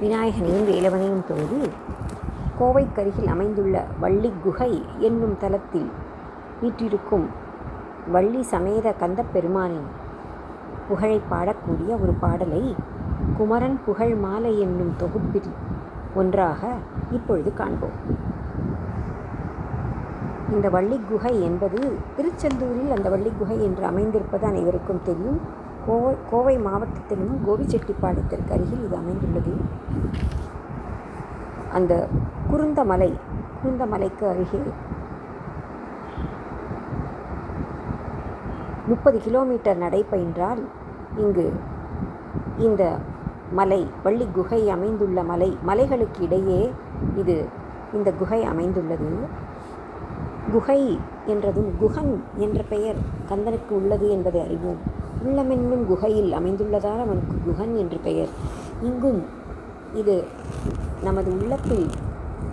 விநாயகனையும் வேலவனையும் தொழுது கோவைக்கருகில் அமைந்துள்ள வள்ளி குகை என்னும் தலத்தில் வீற்றிருக்கும் வள்ளி சமேத கந்தப் பெருமானின் புகழை பாடக்கூடிய ஒரு பாடலை குமரன் புகழ் மாலை என்னும் தொகுப்பில் ஒன்றாக இப்பொழுது காண்போம். இந்த வள்ளி குகை என்பது திருச்செந்தூரில் அந்த வள்ளி குகை என்று அமைந்திருப்பது அனைவருக்கும் தெரியும். கோவை கோவை மாவட்டத்திலும் கோபிச்செட்டிப்பாளையத்திற்கு அருகில் இது அமைந்துள்ளது. அந்த குருந்தமலை குருந்தமலைக்கு அருகே முப்பது கிலோமீட்டர் நடைபயின்றால் இங்கு இந்த மலை வள்ளி குகை அமைந்துள்ள மலை மலைகளுக்கு இடையே இது இந்த குகை அமைந்துள்ளது. குகை என்றதும் குகன் என்ற பெயர் கந்தனுக்கு உள்ளது என்பதை அறிவோம். உள்ளமென்னும் குகையில் அமைந்துள்ளதால் அவனுக்கு குகன் என்று பெயர். இங்கும் இது நமது உள்ளத்தில்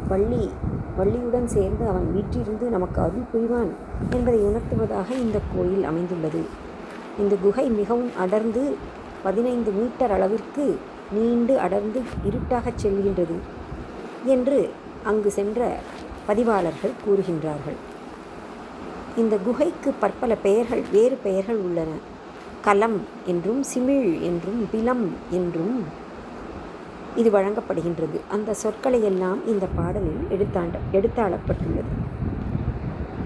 வள்ளி வள்ளியுடன் சேர்ந்து அவன் வீற்றிருந்து நமக்கு அருள் புரிவான் என்பதை உணர்த்துவதாக இந்த கோயில் அமைந்துள்ளது. இந்த குகை மிகவும் அடர்ந்து பதினைந்து மீட்டர் அளவிற்கு நீண்டு அடர்ந்து இருட்டாகச் செல்கின்றது என்று அங்கு சென்ற பதிவாளர்கள் கூறுகின்றார்கள். இந்த குகைக்கு பற்பல பெயர்கள் வேறு பெயர்கள் உள்ளன. கலம் என்றும் சிமிழ் என்றும் பிலம் என்றும் இது வழங்கப்படுகின்றது. அந்த சொற்களை எல்லாம் இந்த பாடலில் எடுத்தாண்ட எடுத்தாளப்பட்டுள்ளது.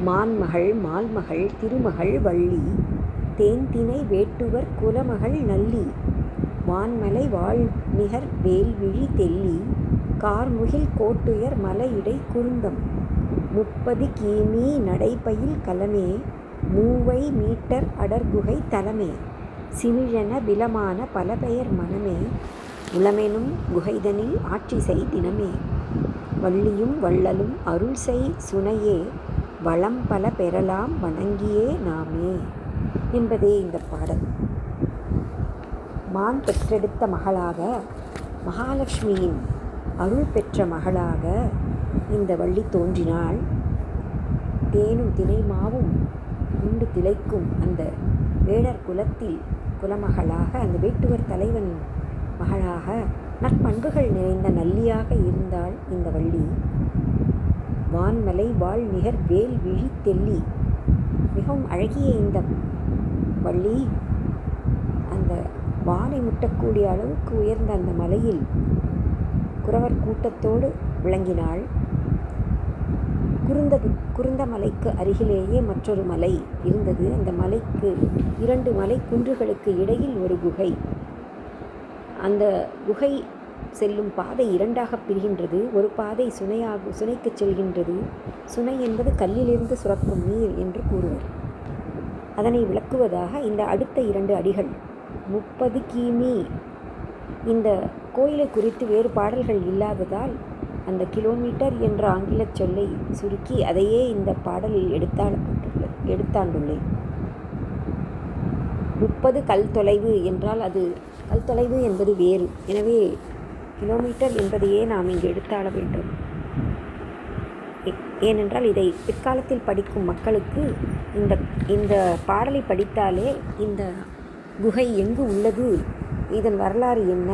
மான்மகள் மால்மகள் திருமகள் வள்ளி தேன்தினை வேட்டுவர் குலமகள் நல்லி வான்மலை வாழ் நிகர் வேல்விழி தெல்லி கார்முகில் கோட்டுயர் மலையிடை குருந்தம் முப்பது கிமீ நடைபயில் கலமே மூவை மீட்டர் அடர்குகை தலமே சிமிழென பிலமான பல பெயர் மனமே உளமெனும் குகைதனில் ஆட்சி செய் தினமே. வள்ளியும் வள்ளலும் அருள் செய் சுனையே வளம் பல பெறலாம் வணங்கியே நாமே என்பதே இந்த பாடல். மான் பெற்றெடுத்த மகளாக மகாலட்சுமியின் அருள் பெற்ற மகளாக இந்த வள்ளி தோன்றினால் தேனும் தினைமாவும் உண்டு திளைக்கும் அந்த வேடர் குலத்தில் குலமகளாக அந்த வேட்டுவர் தலைவன் மகளாக நற்பண்புகள் நிறைந்த நல்லியாக இருந்தாள் இந்த வள்ளி. வான்மலை வாழ் நிகர் வேல் விழி தெல்லி. மிகவும் அழகிய இந்த வள்ளி. அந்த வானை முட்டக்கூடிய அளவுக்கு உயர்ந்த அந்த மலையில் குறவர் கூட்டத்தோடு விளங்கினாள். குருந்த குருந்த மலைக்கு அருகிலேயே மற்றொரு மலை இருந்தது. அந்த மலைக்கு இரண்டு மலை குன்றுகளுக்கு இடையில் ஒரு குகை. அந்த குகை செல்லும் பாதை இரண்டாக பிரிகின்றது. ஒரு பாதை சுனையாக சுனைக்கு செல்கின்றது. சுனை என்பது கல்லிலிருந்து சுரக்கும் நீர் என்று கூறுவர். அதனை விளக்குவதாக இந்த அடுத்த இரண்டு அடிகள். முப்பது கிமீ இந்த கோயிலை குறித்து வேறு பாடல்கள் இல்லாததால் அந்த கிலோமீட்டர் என்ற ஆங்கிலச் சொல்லை சுருக்கி அதையே இந்த பாடலில் எடுத்தாளப்பட்டுள்ளது எடுத்தாண்டுள்ளேன். முப்பது கல் தொலைவு என்றால் அது கல் தொலைவு என்பது வேறு. எனவே கிலோமீட்டர் என்பதையே நாம் இங்கு எடுத்தாள வேண்டும். ஏனென்றால் இதை பிற்காலத்தில் படிக்கும் மக்களுக்கு இந்த இந்த பாடலை படித்தாலே இந்த குகை எங்கு உள்ளது? இதன் வரலாறு என்ன?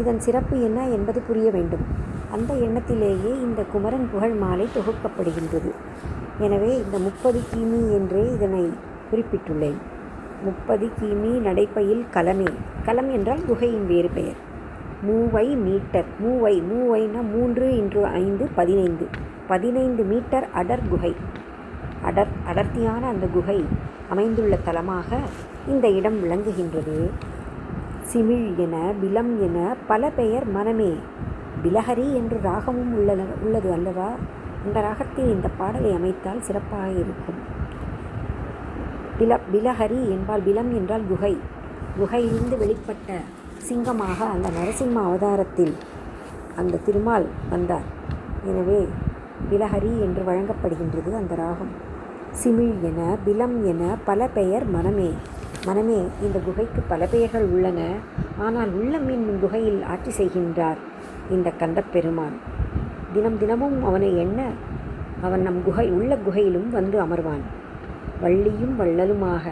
இதன் சிறப்பு என்ன என்பது புரிய வேண்டும். அந்த எண்ணத்திலேயே இந்த குமரன் புகழ் மாலை தொகுக்கப்படுகின்றது. எனவே இந்த முப்பது கிமி என்றே இதனை குறிப்பிட்டுள்ளேன். முப்பது கிமி நடைப்பையில் கலமே. களம் என்றால் குகையின் வேறு பெயர். மூவை மீட்டர். மூவை மூவைனா மூன்று இன்று ஐந்து பதினைந்து. பதினைந்து மீட்டர் அடர் குகை. அடர் அடர்த்தியான அந்த குகை அமைந்துள்ள தலமாக இந்த இடம் விளங்குகின்றது. சிமிழ் என பிலம் என பல பெயர் மனமே. பிலஹரி என்று ராகமும் உள்ளன உள்ளது அல்லவா? அந்த ராகத்தில் இந்த பாடலை அமைத்தால் சிறப்பாக இருக்கும். பில பிலஹரி என்பால் பிலம் என்றால் குகை. குகையிலிருந்து வெளிப்பட்ட சிங்கமாக அந்த நரசிம்ம அவதாரத்தில் அந்த திருமால் வந்தார். எனவே பிலஹரி என்று வழங்கப்படுகின்றது அந்த ராகம். சிமிழ் என பிலம் என பல பெயர் மனமே. மனமே இந்த குகைக்கு பல பெயர்கள் உள்ளன. ஆனால் உள்ளம் என்னும் குகையில் ஆட்சி செய்கின்றார் இந்த கந்தப்பெருமான். தினம் தினமும் அவனை எண்ண அவன் நம் குகை உள்ள குகையிலும் வந்து அமர்வான். வள்ளியும் வள்ளலுமாக.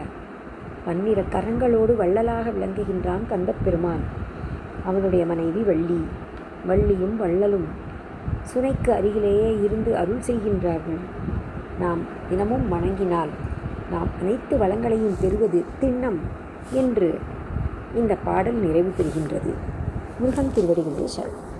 பன்னிர கரங்களோடு வள்ளலாக விளங்குகின்றான் கந்தப்பெருமான். அவனுடைய மனைவி வள்ளி. வள்ளியும் வள்ளலும் சுனைக்கு அருகிலேயே இருந்து அருள் செய்கின்றார்கள். நாம் தினமும் வணங்கினால் நாம் அனைத்து வளங்களையும் பெறுவது திண்ணம் என்று இந்த பாடல் நிறைவு பெறுகின்றது. முருகன் திருவடிகளே சரணம்